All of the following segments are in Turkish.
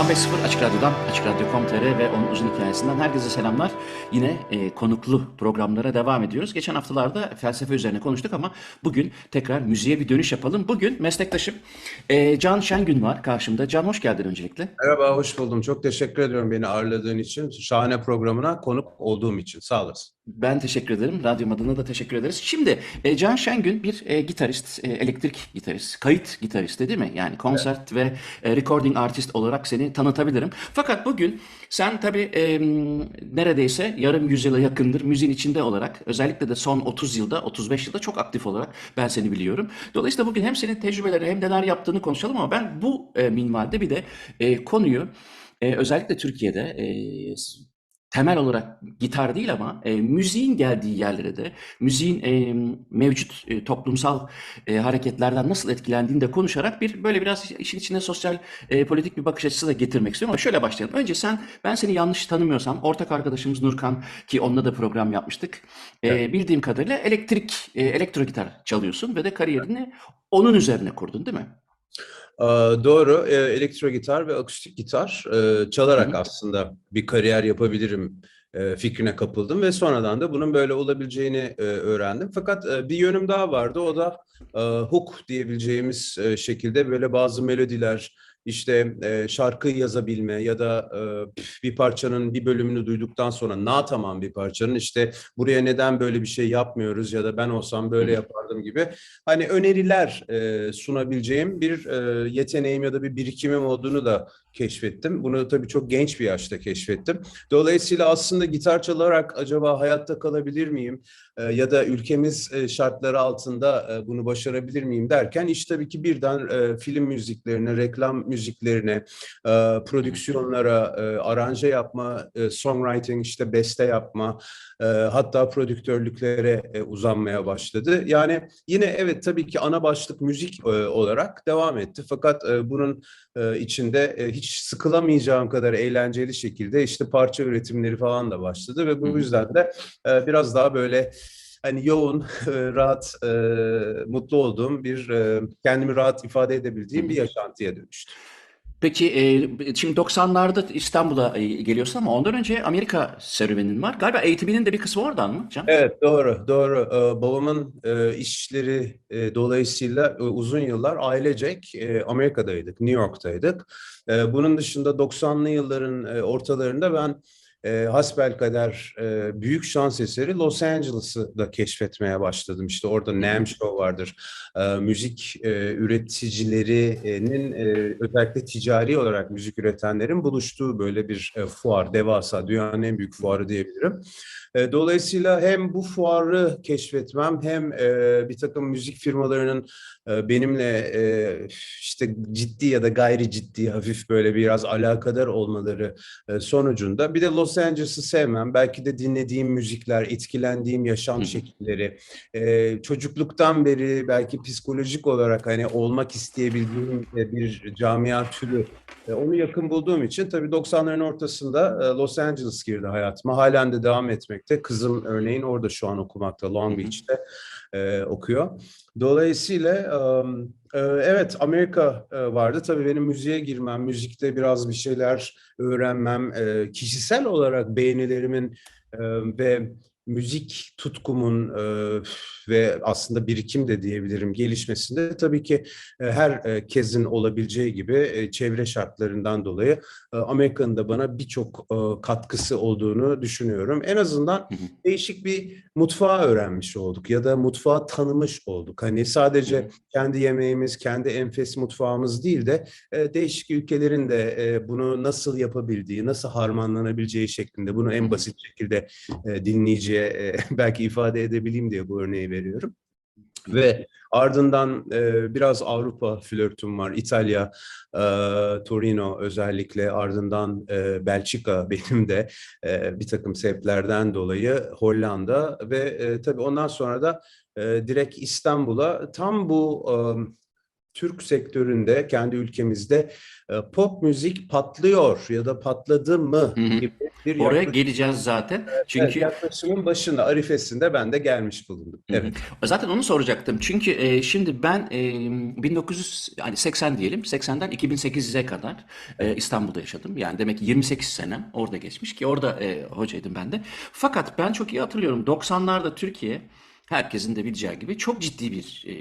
salva Açık Radyo'dan, Açık Radyo.com.tr ve onun uzun hikayesinden herkese selamlar. Yine e, konuklu programlara devam ediyoruz. Geçen haftalarda felsefe üzerine konuştuk ama bugün tekrar müziğe bir dönüş yapalım. Bugün meslektaşım e, Can Şengün var karşımda. Can hoş geldin öncelikle. Merhaba, hoş buldum. Çok teşekkür ediyorum beni ağırladığın için. Şahane programına konuk olduğum için. Sağ olasın. Ben teşekkür ederim. Radyom adına da teşekkür ederiz. Şimdi e, Can Şengün bir e, gitarist, e, elektrik gitarist, kayıt gitaristi değil mi? Yani konsert ve e, recording artist olarak seni tanıtabilirim. Fakat bugün sen tabii e, neredeyse yarım yüzyıla yakındır müziğin içinde olarak özellikle de son 30 yılda, 35 yılda çok aktif olarak ben seni biliyorum. Dolayısıyla bugün hem senin tecrübeleri hem neler yaptığını konuşalım ama ben bu e, minvalde bir de e, konuyu e, özellikle Türkiye'de e, temel olarak gitar değil ama e, müziğin geldiği yerlere de müziğin e, mevcut e, toplumsal e, hareketlerden nasıl etkilendiğini de konuşarak bir böyle biraz işin içine sosyal e, politik bir bakış açısı da getirmek istiyorum ama şöyle başlayalım. Önce sen ben seni yanlış tanımıyorsam ortak arkadaşımız Nurkan ki onunla da program yapmıştık. E, bildiğim kadarıyla elektrik e, elektro gitar çalıyorsun ve de kariyerini onun üzerine kurdun değil mi? Ee, Doğru, Ee, elektro gitar ve akustik gitar e, çalarak aslında bir kariyer yapabilirim e, fikrine kapıldım ve sonradan da bunun böyle olabileceğini e, öğrendim. Fakat e, bir yönüm daha vardı, o da e, hook diyebileceğimiz e, şekilde böyle bazı melodiler, işte e, şarkı yazabilme ya da e, bir parçanın bir bölümünü duyduktan sonra na tamam bir parçanın işte buraya neden böyle bir şey yapmıyoruz ya da ben olsam böyle yapardım gibi hani öneriler e, sunabileceğim bir e, yeteneğim ya da bir birikimim olduğunu da keşfettim. Bunu tabii çok genç bir yaşta keşfettim. Dolayısıyla aslında gitar çalarak acaba hayatta kalabilir miyim? E, ya da ülkemiz e, şartları altında e, bunu başarabilir miyim derken iş tabii ki birden film müziklerine, reklam müziklerine, prodüksiyonlara, aranje yapma, songwriting işte beste yapma, hatta prodüktörlüklere uzanmaya başladı. Yani yine evet tabii ki ana başlık müzik olarak devam etti. Fakat bunun içinde hiç sıkılamayacağım kadar eğlenceli şekilde işte parça üretimleri falan da başladı ve bu yüzden de biraz daha böyle hani yoğun, rahat, e, mutlu olduğum bir e, kendimi rahat ifade edebildiğim bir yaşantıya dönüştü. Peki e, şimdi 90'larda İstanbul'a e, geliyorsun ama ondan önce Amerika serüvenin var. Galiba eğitiminin de bir kısmı oradan mı Can? Evet doğru doğru. Ee, babamın e, işleri e, dolayısıyla e, uzun yıllar ailecek e, Amerika'daydık, New York'taydık. E, bunun dışında 90'lı yılların e, ortalarında ben e, hasbelkader e, büyük şans eseri Los Angeles'ı da keşfetmeye başladım. İşte orada. NAMM Show vardır. E, müzik e, üreticilerinin e, özellikle ticari olarak müzik üretenlerin buluştuğu böyle bir e, fuar, devasa dünyanın en büyük fuarı diyebilirim. E, Dolayısıyla hem bu fuarı keşfetmem hem e, bir takım müzik firmalarının benimle işte ciddi ya da gayri ciddi hafif böyle biraz alakadar olmaları sonucunda bir de Los Angeles'ı sevmem. Belki de dinlediğim müzikler, etkilendiğim Hı yaşam hı. şekilleri, çocukluktan beri belki psikolojik olarak hani olmak isteyebildiğim bir camia türü onu yakın bulduğum için tabii 90'ların ortasında Los Angeles girdi hayatıma. Halen de devam etmekte. Kızım örneğin orada şu an okumakta, Hı Long hı. Beach'te e, okuyor. Dolayısıyla e, evet Amerika e, vardı. Tabii benim müziğe girmem, müzikte biraz bir şeyler öğrenmem, e, kişisel olarak beğenilerimin e, ve müzik tutkumun e, ve aslında birikim de diyebilirim gelişmesinde tabii ki e, her e, kezin olabileceği gibi e, çevre şartlarından dolayı e, Amerika'nın da bana birçok e, katkısı olduğunu düşünüyorum. En azından Hı hı. değişik bir mutfağı öğrenmiş olduk ya da mutfağı tanımış olduk. Hani sadece hı. kendi yemeğimiz, kendi enfes mutfağımız değil de e, değişik ülkelerin de e, bunu nasıl yapabildiği, nasıl harmanlanabileceği şeklinde bunu en basit şekilde e, dinleyiciye e, belki ifade edebileyim diye bu örneği veriyorum. Ve ardından e, biraz Avrupa flörtüm var. İtalya, e, Torino özellikle ardından e, Belçika benim de e, bir takım sebeplerden dolayı Hollanda ve e, tabii ondan sonra da e, direkt İstanbul'a tam bu e, Türk sektöründe, kendi ülkemizde e, pop müzik patlıyor ya da patladı mı gibi bir Oraya yaklaşım- geleceğiz zaten. Çünkü Evet, yaklaşımın başında, arifesinde ben de gelmiş bulundum. Evet. Zaten onu soracaktım. Çünkü e, şimdi ben e, 1980 diyelim, 80'den 2008'e kadar e, İstanbul'da yaşadım. Yani demek ki 28 senem orada geçmiş ki orada e, hocaydım ben de. Fakat ben çok iyi hatırlıyorum 90'larda Türkiye herkesin de bileceği gibi çok ciddi bir e,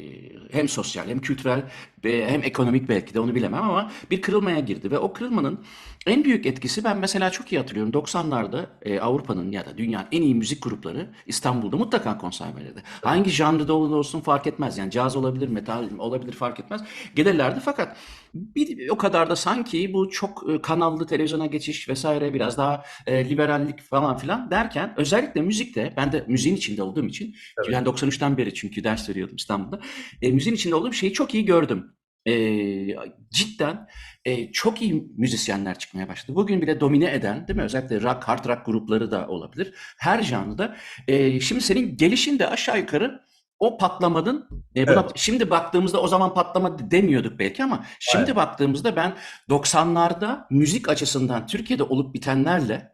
hem sosyal hem kültürel hem ekonomik belki de onu bilemem ama bir kırılmaya girdi ve o kırılmanın en büyük etkisi ben mesela çok iyi hatırlıyorum 90'larda e, Avrupa'nın ya da dünyanın en iyi müzik grupları İstanbul'da mutlaka konser verirdi. Hangi janrda olursa olsun fark etmez yani caz olabilir, metal olabilir fark etmez. Gelirlerdi fakat bir, o kadar da sanki bu çok e, kanallı televizyona geçiş vesaire biraz daha e, liberallik falan filan derken özellikle müzikte ben de müziğin içinde olduğum için Evet. ben 93'ten beri çünkü ders veriyordum İstanbul'da. E, müziğin içinde olduğum şeyi çok iyi gördüm. E, cidden e, çok iyi müzisyenler çıkmaya başladı. Bugün bile domine eden, değil mi? Özellikle rock, hard rock grupları da olabilir. Her janrda. E, şimdi senin gelişin de aşağı yukarı o patlamanın, e, buna Evet. şimdi baktığımızda o zaman patlama demiyorduk belki ama şimdi Aynen. baktığımızda ben 90'larda müzik açısından Türkiye'de olup bitenlerle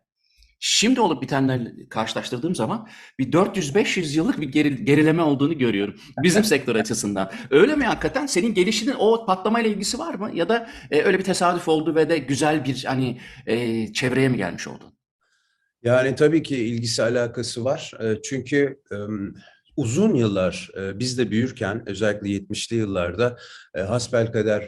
şimdi olup bitenlerle karşılaştırdığım zaman bir 400-500 yıllık bir geri- gerileme olduğunu görüyorum bizim sektör açısından. Öyle mi hakikaten? Senin gelişinin o patlamayla ilgisi var mı? Ya da e, öyle bir tesadüf oldu ve de güzel bir hani e, çevreye mi gelmiş oldun? Yani tabii ki ilgisi alakası var. E, Çünkü uzun yıllar e, biz de büyürken özellikle 70'li yıllarda e, hasbelkader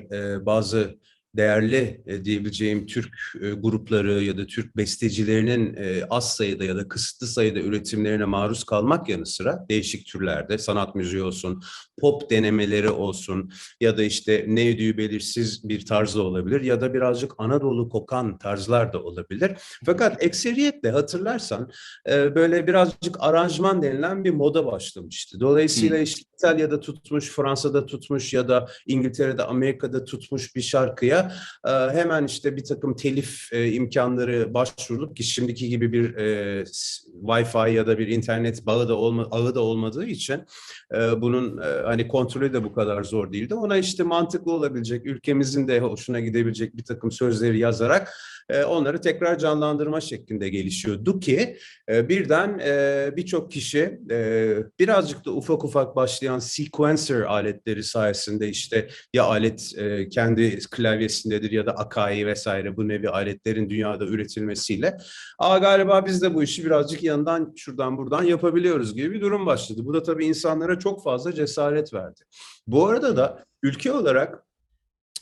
bazı değerli e, diyebileceğim Türk e, grupları ya da Türk bestecilerinin e, az sayıda ya da kısıtlı sayıda üretimlerine maruz kalmak yanı sıra değişik türlerde sanat müziği olsun, pop denemeleri olsun ya da işte ne ödüğü belirsiz bir tarzda olabilir ya da birazcık Anadolu kokan tarzlar da olabilir. Fakat ekseriyetle hatırlarsan böyle birazcık aranjman denilen bir moda başlamıştı. Dolayısıyla işte İtalya'da tutmuş, Fransa'da tutmuş ya da İngiltere'de, Amerika'da tutmuş bir şarkıya e, hemen işte bir takım telif e, imkanları başvurulup ki şimdiki gibi bir e, Wi-Fi ya da bir internet bağı da olma, ağı da olmadığı için bunun hani kontrolü de bu kadar zor değildi. Ona işte mantıklı olabilecek, ülkemizin de hoşuna gidebilecek bir takım sözleri yazarak e, onları tekrar canlandırma şeklinde gelişiyordu ki e, birden e, birçok kişi birazcık da ufak ufak başlayan sequencer aletleri sayesinde işte ya alet kendi klavyesindedir ya da Akai vesaire bu nevi aletlerin dünyada üretilmesiyle Aa galiba biz de bu işi birazcık yandan şuradan buradan yapabiliyoruz gibi bir durum başladı. Bu da tabii insanlara çok fazla cesaret verdi. Bu arada da ülke olarak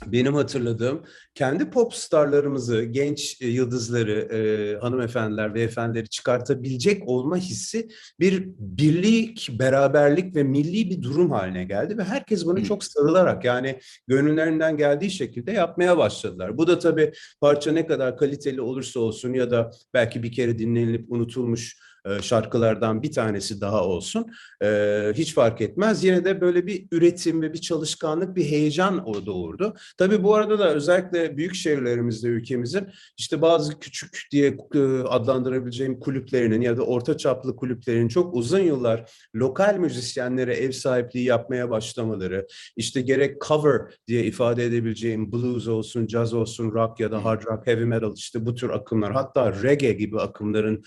benim hatırladığım kendi pop starlarımızı, genç e, yıldızları, e, hanımefendiler, beyefendileri çıkartabilecek olma hissi bir birlik, beraberlik ve milli bir durum haline geldi ve herkes bunu çok sarılarak yani gönüllerinden geldiği şekilde yapmaya başladılar. Bu da tabii parça ne kadar kaliteli olursa olsun ya da belki bir kere dinlenilip unutulmuş e, şarkılardan bir tanesi daha olsun e, hiç fark etmez. Yine de böyle bir üretim ve bir çalışkanlık, bir heyecan o doğurdu. Tabii bu arada da özellikle büyük şehirlerimizde ülkemizin işte bazı küçük diye e, adlandırabileceğim kulüplerinin ya da orta çaplı kulüplerin çok uzun yıllar lokal müzisyenlere ev sahipliği yapmaya başlamaları, işte gerek cover diye ifade edebileceğim blues olsun, jazz olsun, rock ya da hard rock, heavy metal işte bu tür akımlar hatta reggae gibi akımların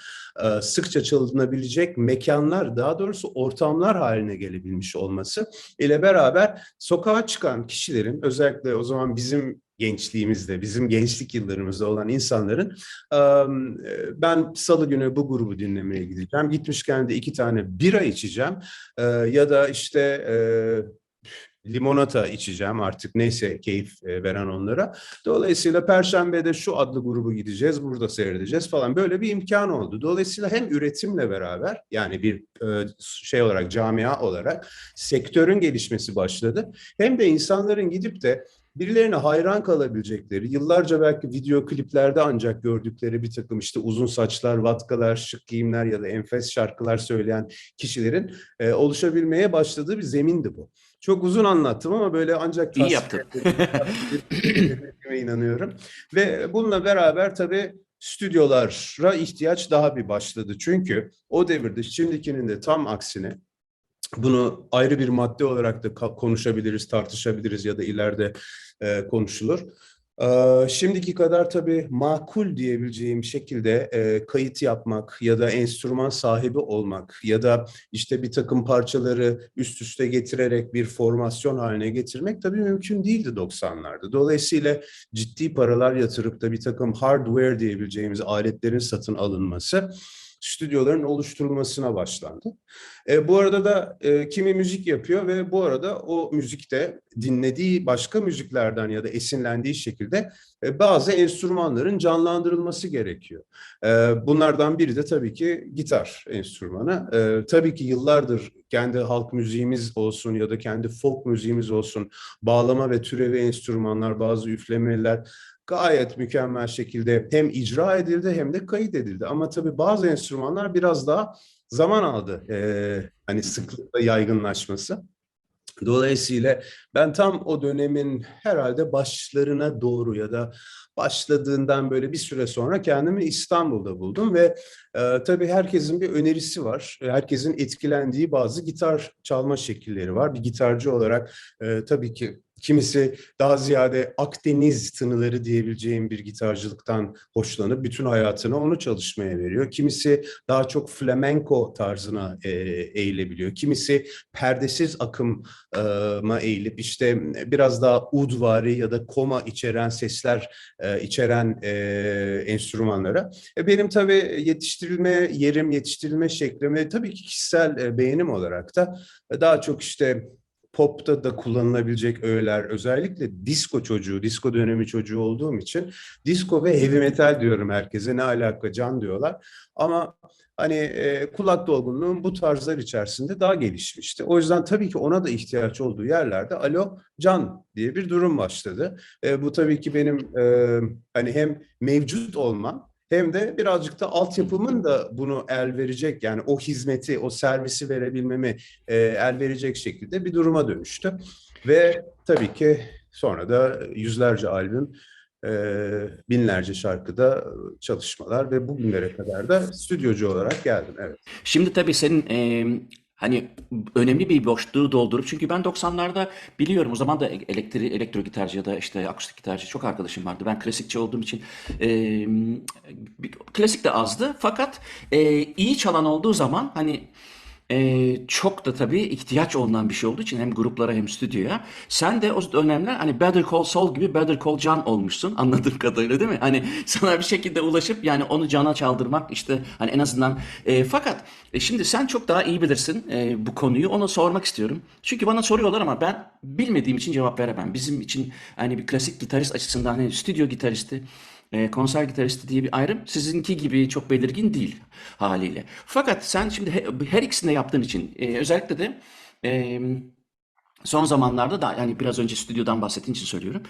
sıkça çalınabilecek mekanlar daha doğrusu ortamlar haline gelebilmiş olması ile beraber sokağa çıkan kişilerin özellikle o zaman bizim gençliğimizde, bizim gençlik yıllarımızda olan insanların e, ben salı günü bu grubu dinlemeye gideceğim. Gitmişken de iki tane bira içeceğim ya da işte limonata içeceğim artık neyse keyif e, veren onlara. Dolayısıyla Perşembe'de şu adlı grubu gideceğiz, burada seyredeceğiz falan böyle bir imkan oldu. Dolayısıyla hem üretimle beraber yani bir e, şey olarak camia olarak sektörün gelişmesi başladı. Hem de insanların gidip de birilerine hayran kalabilecekleri, yıllarca belki video kliplerde ancak gördükleri bir takım işte uzun saçlar, vatkalar, şık giyimler ya da enfes şarkılar söyleyen kişilerin e, oluşabilmeye başladığı bir zemindi bu. Çok uzun anlattım ama böyle ancak İyi yaptın. inanıyorum. Ve bununla beraber tabii stüdyolara ihtiyaç daha bir başladı. Çünkü o devirde şimdikinin de tam aksine bunu ayrı bir madde olarak da konuşabiliriz, tartışabiliriz ya da ileride e, konuşulur. Şimdiki kadar tabii makul diyebileceğim şekilde e, kayıt yapmak ya da enstrüman sahibi olmak ya da işte bir takım parçaları üst üste getirerek bir formasyon haline getirmek tabii mümkün değildi 90'larda. Dolayısıyla ciddi paralar yatırıp da bir takım hardware diyebileceğimiz aletlerin satın alınması stüdyoların oluşturulmasına başlandı. E, bu arada da e, kimi müzik yapıyor ve bu arada o müzikte dinlediği başka müziklerden ya da esinlendiği şekilde e, bazı enstrümanların canlandırılması gerekiyor. E, bunlardan biri de tabii ki gitar enstrümanı. E, tabii ki yıllardır kendi halk müziğimiz olsun ya da kendi folk müziğimiz olsun bağlama ve türevi enstrümanlar, bazı üflemeler gayet mükemmel şekilde hem icra edildi hem de kayıt edildi. Ama tabii bazı enstrümanlar biraz daha zaman aldı ee, hani sıklıkla yaygınlaşması. Dolayısıyla ben tam o dönemin herhalde başlarına doğru ya da başladığından böyle bir süre sonra kendimi İstanbul'da buldum ve e, tabii herkesin bir önerisi var. Herkesin etkilendiği bazı gitar çalma şekilleri var. Bir gitarcı olarak e, tabii ki kimisi daha ziyade Akdeniz tınıları diyebileceğim bir gitarcılıktan hoşlanıp bütün hayatını onu çalışmaya veriyor. Kimisi daha çok flamenco tarzına e, eğilebiliyor. Kimisi perdesiz akıma eğilip işte biraz daha udvari ya da koma içeren sesler e, içeren e, enstrümanlara. E, benim tabii yetiştirilme yerim, yetiştirilme şeklim ve tabii ki kişisel e, beğenim olarak da e, daha çok işte popta da kullanılabilecek öğeler özellikle disco çocuğu, disco dönemi çocuğu olduğum için disco ve heavy metal diyorum herkese ne alaka can diyorlar ama hani e, kulak dolgunluğum bu tarzlar içerisinde daha gelişmişti. O yüzden tabii ki ona da ihtiyaç olduğu yerlerde alo can diye bir durum başladı. E, bu tabii ki benim e, hani hem mevcut olmam hem de birazcık da altyapımın da bunu el verecek yani o hizmeti, o servisi verebilmemi e, el verecek şekilde bir duruma dönüştü. Ve tabii ki sonra da yüzlerce albüm, e, binlerce şarkıda çalışmalar ve bugünlere kadar da stüdyocu olarak geldim. Evet. Şimdi tabii senin e, hani önemli bir boşluğu doldurup çünkü ben 90'larda biliyorum o zaman da elektri, elektro gitarcı ya da işte akustik gitarcı çok arkadaşım vardı. Ben klasikçi olduğum için e, klasik de azdı fakat e, iyi çalan olduğu zaman hani e, çok da tabii ihtiyaç olunan bir şey olduğu için hem gruplara hem stüdyoya. Sen de o dönemler hani Better Call Saul gibi Better Call John olmuşsun anladığım kadarıyla değil mi? Hani sana bir şekilde ulaşıp yani onu cana çaldırmak işte hani en azından e, fakat e, şimdi sen çok daha iyi bilirsin e, bu konuyu ona sormak istiyorum. Çünkü bana soruyorlar ama ben bilmediğim için cevap veremem. Bizim için hani bir klasik gitarist açısından hani stüdyo gitaristi e, konser gitaristi diye bir ayrım sizinki gibi çok belirgin değil haliyle. Fakat sen şimdi he- her ikisini de yaptığın için e, özellikle de e, son zamanlarda da yani biraz önce stüdyodan bahsettiğin için söylüyorum.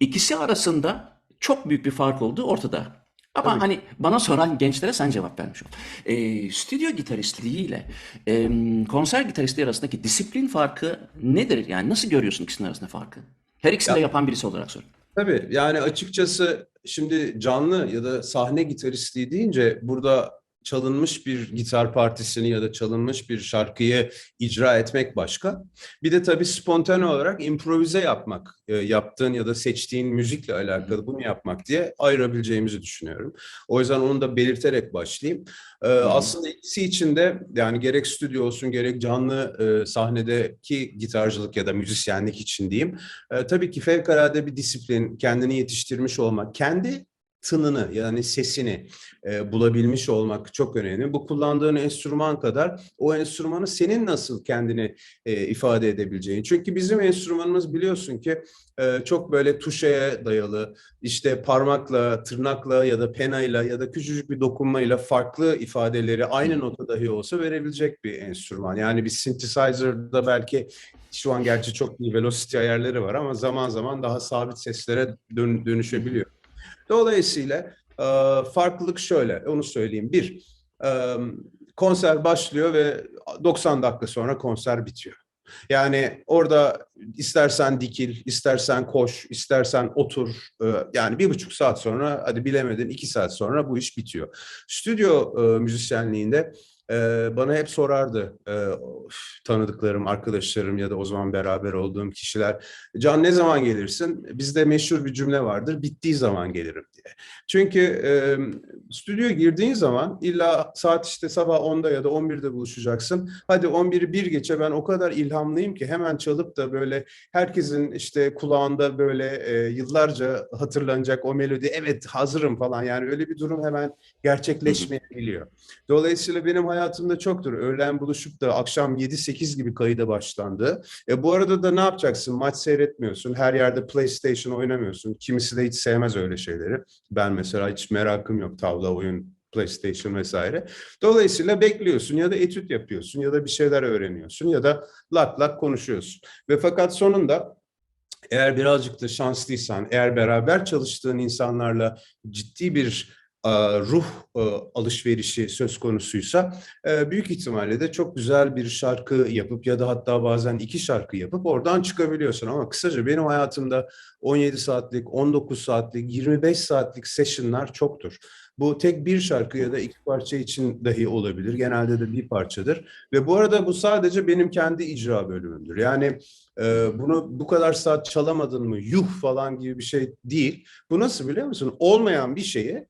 İkisi arasında çok büyük bir fark olduğu ortada. Ama Tabii. hani bana soran gençlere sen cevap vermiş ol. E, stüdyo gitaristliğiyle e, konser gitaristliği arasındaki disiplin farkı nedir? Yani nasıl görüyorsun ikisinin arasında farkı? Her ikisini de Ya yapan birisi olarak soruyorum. Tabii yani açıkçası şimdi canlı ya da sahne gitaristliği deyince burada çalınmış bir gitar partisini ya da çalınmış bir şarkıyı icra etmek başka. Bir de tabii spontane olarak improvize yapmak, e, yaptığın ya da seçtiğin müzikle alakalı bunu yapmak diye ayırabileceğimizi düşünüyorum. O yüzden onu da belirterek başlayayım. E, aslında ikisi için de yani gerek stüdyo olsun gerek canlı e, sahnedeki gitarcılık ya da müzisyenlik için diyeyim. Tabii ki fevkalade bir disiplin, kendini yetiştirmiş olmak, kendi tınını yani sesini e, bulabilmiş olmak çok önemli. Bu kullandığın enstrüman kadar o enstrümanı senin nasıl kendini e, ifade edebileceğin. Çünkü bizim enstrümanımız biliyorsun ki e, çok böyle tuşeye dayalı, işte parmakla, tırnakla ya da penayla ya da küçücük bir dokunmayla farklı ifadeleri aynı nota dahi olsa verebilecek bir enstrüman. Yani bir synthesizer'da belki şu an gerçi çok iyi velocity ayarları var ama zaman zaman daha sabit seslere dön- dönüşebiliyor. Dolayısıyla e, farklılık şöyle, onu söyleyeyim. Bir, e, konser başlıyor ve 90 dakika sonra konser bitiyor. Yani orada istersen dikil, istersen koş, istersen otur. e, Yani bir buçuk saat sonra, hadi bilemedin iki saat sonra bu iş bitiyor. Stüdyo e, müzisyenliğinde e, bana hep sorardı e, tanıdıklarım, arkadaşlarım ya da o zaman beraber olduğum kişiler. Can ne zaman gelirsin? Bizde meşhur bir cümle vardır. Bittiği zaman gelirim diye. Çünkü e, stüdyoya girdiğin zaman illa saat işte sabah 10'da ya da 11'de buluşacaksın. Hadi 11'i bir geçe ben o kadar ilhamlıyım ki hemen çalıp da böyle herkesin işte kulağında böyle e, yıllarca hatırlanacak o melodi evet hazırım falan yani öyle bir durum hemen gerçekleşmeyebiliyor. Dolayısıyla benim hayatımda çoktur. Öğlen buluşup da akşam 7-8 gibi kayıda başlandı. E, bu arada da ne yapacaksın? Maç seyretmiyorsun. Her yerde PlayStation oynamıyorsun. Kimisi de hiç sevmez öyle şeyleri. Ben mesela hiç merakım yok tavla oyun PlayStation vesaire. Dolayısıyla bekliyorsun ya da etüt yapıyorsun ya da bir şeyler öğreniyorsun ya da lak lak konuşuyorsun. Ve fakat sonunda eğer birazcık da şanslıysan, eğer beraber çalıştığın insanlarla ciddi bir ruh e, alışverişi söz konusuysa e, büyük ihtimalle de çok güzel bir şarkı yapıp ya da hatta bazen iki şarkı yapıp oradan çıkabiliyorsun. Ama kısaca benim hayatımda 17 saatlik, 19 saatlik, 25 saatlik sessionlar çoktur. Bu tek bir şarkı ya da iki parça için dahi olabilir. Genelde de bir parçadır. Ve bu arada bu sadece benim kendi icra bölümümdür. Yani e, bunu bu kadar saat çalamadın mı yuh falan gibi bir şey değil. Bu nasıl biliyor musun? Olmayan bir şeyi e,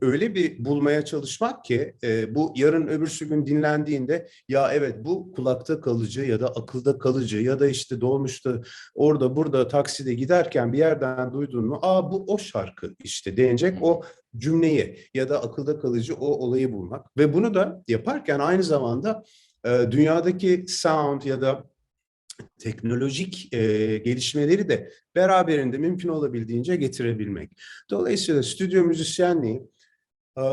öyle bir bulmaya çalışmak ki bu yarın öbürsü gün dinlendiğinde ya evet bu kulakta kalıcı ya da akılda kalıcı ya da işte dolmuşta orada burada takside giderken bir yerden duydun mu aa bu o şarkı işte denecek o cümleyi ya da akılda kalıcı o olayı bulmak. Ve bunu da yaparken aynı zamanda dünyadaki sound ya da teknolojik e, gelişmeleri de beraberinde mümkün olabildiğince getirebilmek. Dolayısıyla stüdyo müzisyenliği e,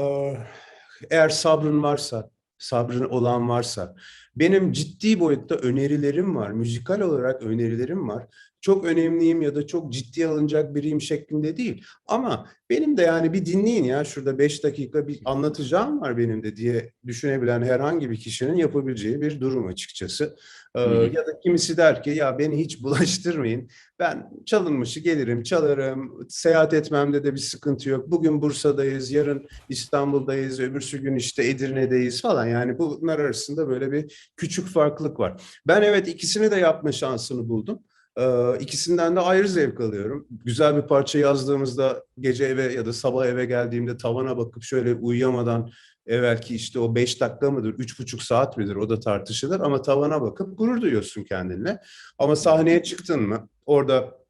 eğer sabrın varsa, sabrın olan varsa, benim ciddi boyutta önerilerim var, müzikal olarak önerilerim var. Çok önemliyim ya da çok ciddiye alınacak biriyim şeklinde değil. Ama benim de yani bir dinleyin ya şurada beş dakika bir anlatacağım var benim de diye düşünebilen herhangi bir kişinin yapabileceği bir durum açıkçası. Ee, ya da kimisi der ki ya beni hiç bulaştırmayın. Ben çalınmışı gelirim, çalarım. Seyahat etmemde de bir sıkıntı yok. Bugün Bursa'dayız, yarın İstanbul'dayız, öbürsü gün işte Edirne'deyiz falan. Yani bunlar arasında böyle bir küçük farklılık var. Ben evet ikisini de yapma şansını buldum. Ee, ikisinden de ayrı zevk alıyorum. Güzel bir parça yazdığımızda gece eve ya da sabah eve geldiğimde tavana bakıp şöyle uyuyamadan evvelki işte o beş dakika mıdır, üç buçuk saat midir o da tartışılır ama tavana bakıp gurur duyuyorsun kendinle. Ama sahneye çıktın mı orada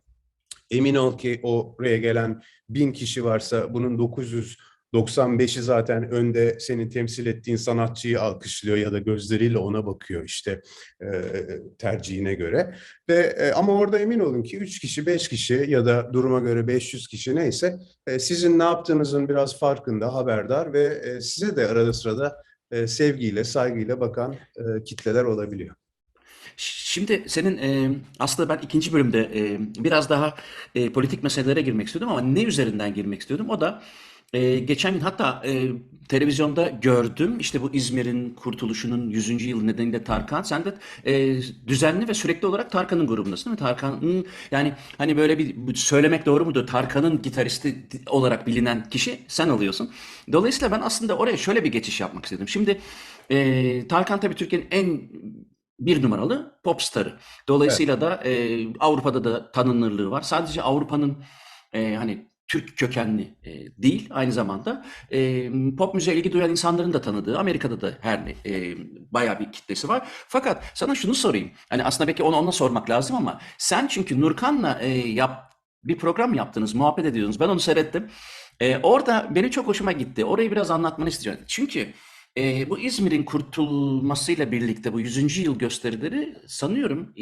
emin ol ki oraya gelen bin kişi varsa bunun 995'i zaten önde senin temsil ettiğin sanatçıyı alkışlıyor ya da gözleriyle ona bakıyor işte e, tercihine göre. Ve e, ama orada emin olun ki 3 kişi, 5 kişi ya da duruma göre 500 kişi neyse e, sizin ne yaptığınızın biraz farkında, haberdar ve e, size de arada sırada e, sevgiyle, saygıyla bakan e, kitleler olabiliyor. Şimdi senin e, aslında ben ikinci bölümde e, biraz daha e, politik meselelere girmek istiyordum ama ne üzerinden girmek istiyordum? O da e, geçen gün hatta e, televizyonda gördüm işte bu İzmir'in kurtuluşunun 100. yılı nedeniyle Tarkan sen de e, düzenli ve sürekli olarak Tarkan'ın grubundasın değil mi? Tarkan'ın yani hani böyle bir söylemek doğru mudur? Tarkan'ın gitaristi olarak bilinen kişi sen oluyorsun. Dolayısıyla ben aslında oraya şöyle bir geçiş yapmak istedim. Şimdi e, Tarkan tabii Türkiye'nin en bir numaralı pop starı. Dolayısıyla da e, Avrupa'da da tanınırlığı var. Sadece Avrupa'nın e, hani Türk kökenli e, değil, aynı zamanda e, pop müziğe ilgi duyan insanların da tanıdığı Amerika'da da her ne e, bayağı bir kitlesi var. Fakat sana şunu sorayım. Hani aslında belki onu ona sormak lazım ama sen çünkü Nurkan'la e, yap bir program yaptınız, muhabbet ediyordunuz. Ben onu seyrettim. E, orada benim çok hoşuma gitti. Orayı biraz anlatmanı istiyorum. Çünkü e, bu İzmir'in kurtulmasıyla birlikte bu 100. yıl gösterileri sanıyorum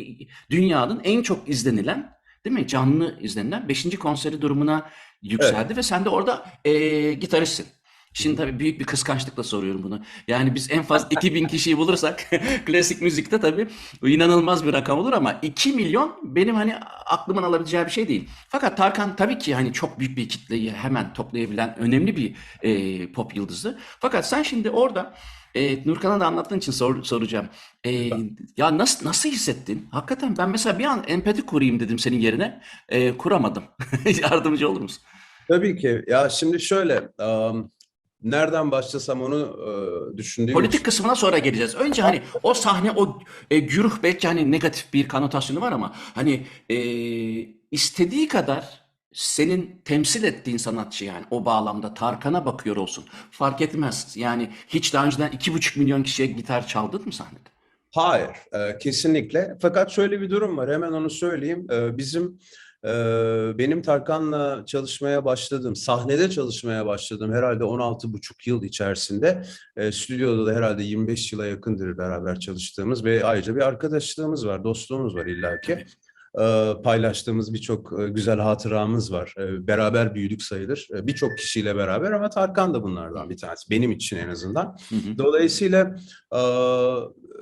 dünyanın en çok izlenilen, değil mi? Canlı izlenilen 5. konseri durumuna yükseldi ve sen de orada e, gitaristsin. Şimdi tabii büyük bir kıskançlıkla soruyorum bunu. Yani biz en fazla 2000 kişiyi bulursak klasik müzikte tabii inanılmaz bir rakam olur ama 2 milyon benim hani aklımın alabileceği bir şey değil. Fakat Tarkan tabii ki hani çok büyük bir kitleyi hemen toplayabilen önemli bir e, pop yıldızı. Fakat sen şimdi orada e, Nurkan'a da anlattığın için sor- soracağım. E, ya nasıl nasıl hissettin? Hakikaten ben mesela bir an empati kurayım dedim senin yerine. E, kuramadım. Yardımcı olur musun? Tabii ki. Ya şimdi şöyle, um, nereden başlasam onu e, düşündüğüm Politik için- kısmına sonra geleceğiz. Önce hani o sahne o e, güruh belki hani negatif bir kanotasyonu var ama hani e, istediği kadar senin temsil ettiğin sanatçı yani o bağlamda Tarkan'a bakıyor olsun. Fark etmez. Yani hiç daha önceden iki buçuk milyon kişiye gitar çaldın mı sahnede? Hayır, e, kesinlikle. Fakat şöyle bir durum var. Hemen onu söyleyeyim. E, bizim e, benim Tarkan'la çalışmaya başladım, sahnede çalışmaya başladım herhalde 16 buçuk yıl içerisinde. E, stüdyoda da herhalde 25 yıla yakındır beraber çalıştığımız ve ayrıca bir arkadaşlığımız var, dostluğumuz var illaki. E, paylaştığımız birçok e, güzel hatıramız var. E, beraber büyüdük sayılır. E, birçok kişiyle beraber ama Tarkan da bunlardan bir tanesi. Benim için en azından. Hı hı. Dolayısıyla eee,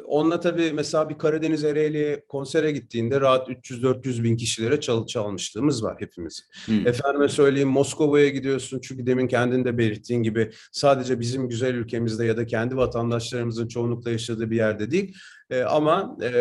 onunla tabii mesela bir Karadeniz Ereğli'ye konsere gittiğinde rahat 300-400 bin kişilere çal çalmışlığımız var hepimiz. Hı. Efendime söyleyeyim Moskova'ya gidiyorsun çünkü demin kendin de belirttiğin gibi sadece bizim güzel ülkemizde ya da kendi vatandaşlarımızın çoğunlukla yaşadığı bir yerde değil. E, ama e,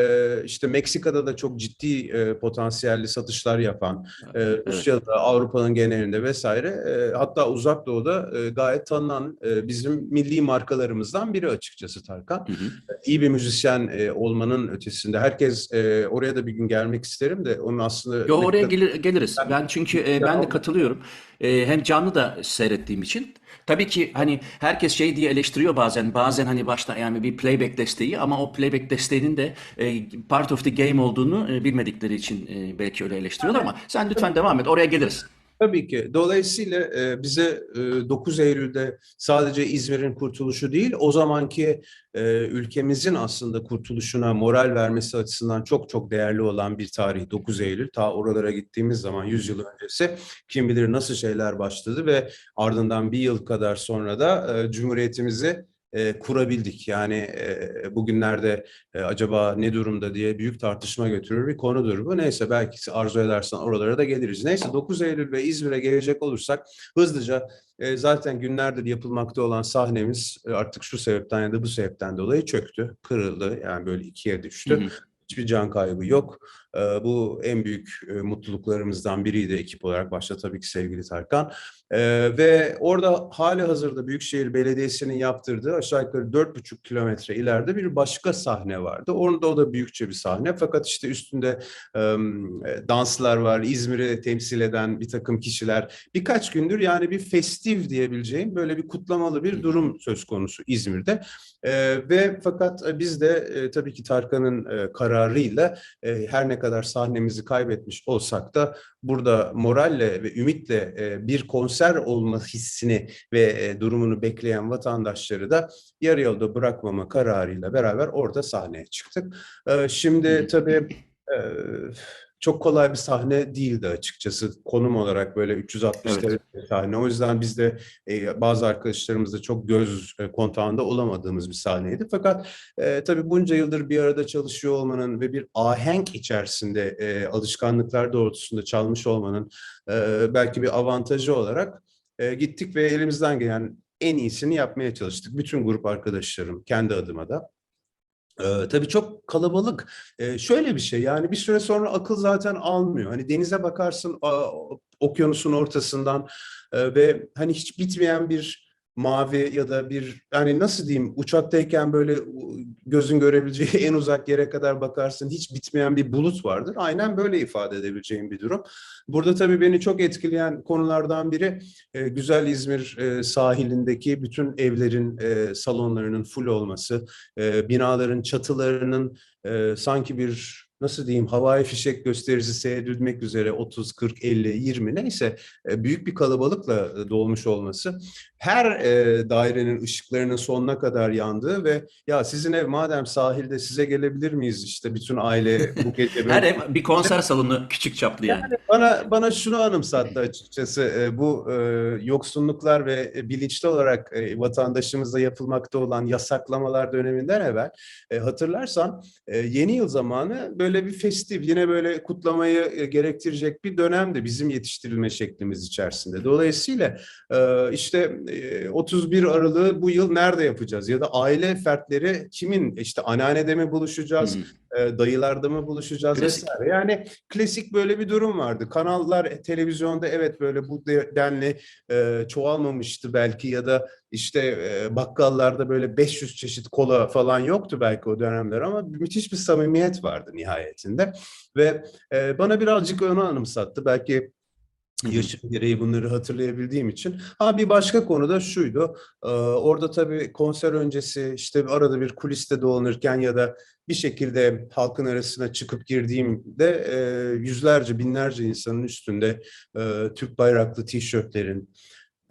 işte Meksika'da da çok ciddi e, potansiyelli satışlar yapan, e, Evet. Rusya'da, Avrupa'nın genelinde vesaire e, hatta Uzak Doğu'da e, gayet tanınan e, bizim milli markalarımızdan biri açıkçası Tarkan. Hı hı. İyi bir müzisyen e, olmanın ötesinde herkes e, oraya da bir gün gelmek isterim de onun aslında Yo oraya kadar- gelir, geliriz. Ben çünkü e, ben de katılıyorum. E, hem canlı da seyrettiğim için. Tabii ki hani herkes şey diye eleştiriyor bazen. Bazen hani başta yani bir playback desteği ama o playback desteğinin de e, part of the game olduğunu e, bilmedikleri için e, belki öyle eleştiriyorlar ama sen lütfen devam et. Oraya geliriz. Tabii ki. Dolayısıyla e, bize e, 9 Eylül'de sadece İzmir'in kurtuluşu değil, o zamanki e, ülkemizin aslında kurtuluşuna moral vermesi açısından çok çok değerli olan bir tarih 9 Eylül. Ta oralara gittiğimiz zaman 100 yıl öncesi kim bilir nasıl şeyler başladı ve ardından bir yıl kadar sonra da e, Cumhuriyetimizi e, kurabildik. Yani e, bugünlerde e, acaba ne durumda diye büyük tartışma götürür bir konudur bu. Neyse belki arzu edersen oralara da geliriz. Neyse 9 Eylül ve İzmir'e gelecek olursak hızlıca e, zaten günlerdir yapılmakta olan sahnemiz e, artık şu sebepten ya da bu sebepten dolayı çöktü, kırıldı. Yani böyle ikiye düştü. Hı hı. Hiçbir can kaybı yok. Bu en büyük mutluluklarımızdan biriydi ekip olarak. Başta tabii ki sevgili Tarkan. Ve orada hali hazırda Büyükşehir Belediyesi'nin yaptırdığı aşağı yukarı 4,5 kilometre ileride bir başka sahne vardı. Orada o da büyükçe bir sahne. Fakat işte üstünde danslar var, İzmir'i temsil eden bir takım kişiler. Birkaç gündür yani bir festif diyebileceğim böyle bir kutlamalı bir durum söz konusu İzmir'de. Ve fakat biz de tabii ki Tarkan'ın kararıyla her ne kadar sahnemizi kaybetmiş olsak da burada moralle ve ümitle e, bir konser olma hissini ve e, durumunu bekleyen vatandaşları da yarı yolda bırakmama kararıyla beraber orada sahneye çıktık. E, şimdi tabii çok kolay bir sahne değildi açıkçası konum olarak böyle 360 Evet. derece bir sahne. O yüzden biz de e, bazı arkadaşlarımızla çok göz e, kontağında olamadığımız bir sahneydi. Fakat e, tabii bunca yıldır bir arada çalışıyor olmanın ve bir ahenk içerisinde e, alışkanlıklar doğrultusunda çalmış olmanın e, belki bir avantajı olarak e, gittik ve elimizden gelen en iyisini yapmaya çalıştık. Bütün grup arkadaşlarım, kendi adıma da. Ee, tabii çok kalabalık. Ee, şöyle bir şey yani bir süre sonra akıl zaten almıyor. Hani denize bakarsın a- okyanusun ortasından e, ve hani hiç bitmeyen bir mavi ya da bir hani nasıl diyeyim uçaktayken böyle gözün görebileceği en uzak yere kadar bakarsın hiç bitmeyen bir bulut vardır. Aynen böyle ifade edebileceğim bir durum. Burada tabii beni çok etkileyen konulardan biri e, güzel İzmir e, sahilindeki bütün evlerin e, salonlarının full olması, binaların çatılarının sanki bir nasıl diyeyim havai fişek gösterisi seyredilmek üzere 30, 40, 50, 20 neyse e, büyük bir kalabalıkla e, dolmuş olması. Her e, dairenin ışıklarının sonuna kadar yandığı ve ya sizin ev madem sahilde size gelebilir miyiz işte bütün aile bu gece böyle Her ev bir konser salonu küçük çaplı yani. bana bana şunu anımsattı açıkçası e, bu e, yoksunluklar ve e, bilinçli olarak e, vatandaşımızda yapılmakta olan yasaklamalar döneminden evvel e, hatırlarsan e, yeni yıl zamanı böyle bir festif yine böyle kutlamayı e, gerektirecek bir dönemdi bizim yetiştirilme şeklimiz içerisinde. Dolayısıyla e, işte e, 31 Aralık'ı bu yıl nerede yapacağız ya da aile fertleri kimin işte anneannede mi buluşacağız? Hı. E, dayılarda mı buluşacağız Klasik. vesaire. Yani klasik böyle bir durum vardı. Kanallar e, televizyonda evet böyle bu de- denli e, çoğalmamıştı belki ya da işte e, bakkallarda böyle 500 çeşit kola falan yoktu belki o dönemler ama müthiş bir samimiyet vardı nihayetinde ve e, bana birazcık onu anımsattı. Belki yaşım gereği bunları hatırlayabildiğim için. Ha bir başka konu da şuydu. Ee, orada tabii konser öncesi işte arada bir kuliste dolanırken ya da bir şekilde halkın arasına çıkıp girdiğimde e, yüzlerce binlerce insanın üstünde e, Türk bayraklı tişörtlerin,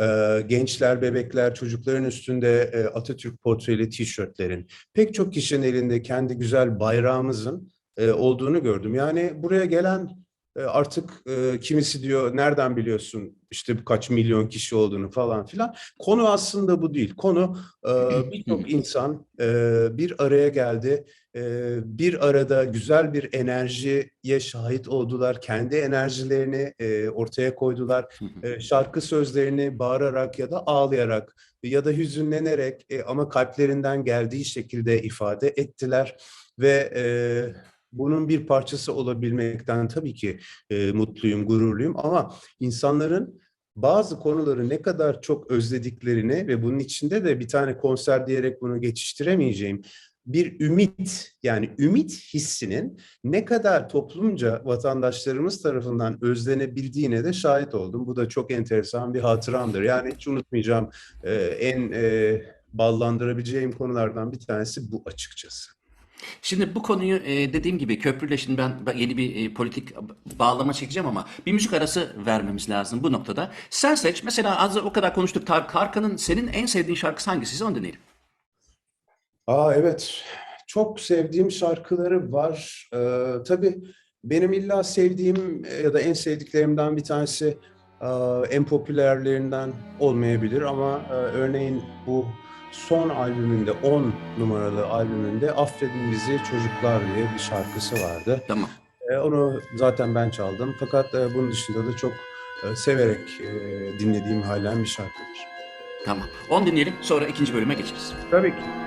e, gençler, bebekler, çocukların üstünde Atatürk portreli tişörtlerin, pek çok kişinin elinde kendi güzel bayrağımızın olduğunu gördüm. Yani buraya gelen artık e, kimisi diyor nereden biliyorsun işte kaç milyon kişi olduğunu falan filan. Konu aslında bu değil. Konu e, birçok insan e, bir araya geldi. E, bir arada güzel bir enerjiye şahit oldular. Kendi enerjilerini e, ortaya koydular. E, şarkı sözlerini bağırarak ya da ağlayarak ya da hüzünlenerek e, ama kalplerinden geldiği şekilde ifade ettiler ve e, bunun bir parçası olabilmekten tabii ki e, mutluyum, gururluyum ama insanların bazı konuları ne kadar çok özlediklerini ve bunun içinde de bir tane konser diyerek bunu geçiştiremeyeceğim bir ümit yani ümit hissinin ne kadar toplumca vatandaşlarımız tarafından özlenebildiğine de şahit oldum. Bu da çok enteresan bir hatıramdır. Yani hiç unutmayacağım e, en e, ballandırabileceğim konulardan bir tanesi bu açıkçası. Şimdi bu konuyu e, dediğim gibi köprüyle şimdi ben yeni bir e, politik bağlama çekeceğim ama bir müzik arası vermemiz lazım bu noktada. Sen seç. Mesela az o kadar konuştuk. Tarık Tarkan'ın senin en sevdiğin şarkısı hangisi? Onu dinleyelim. Aa evet, çok sevdiğim şarkıları var. Ee, tabii benim illa sevdiğim ya da en sevdiklerimden bir tanesi en popülerlerinden olmayabilir ama e, örneğin bu son albümünde 10 numaralı albümünde Affedin Bizi Çocuklar diye bir şarkısı vardı. Tamam. E, onu zaten ben çaldım fakat e, bunun dışında da çok e, severek e, dinlediğim halen bir şarkıdır. Tamam. Onu dinleyelim. Sonra ikinci bölüme geçeriz. Tabii ki.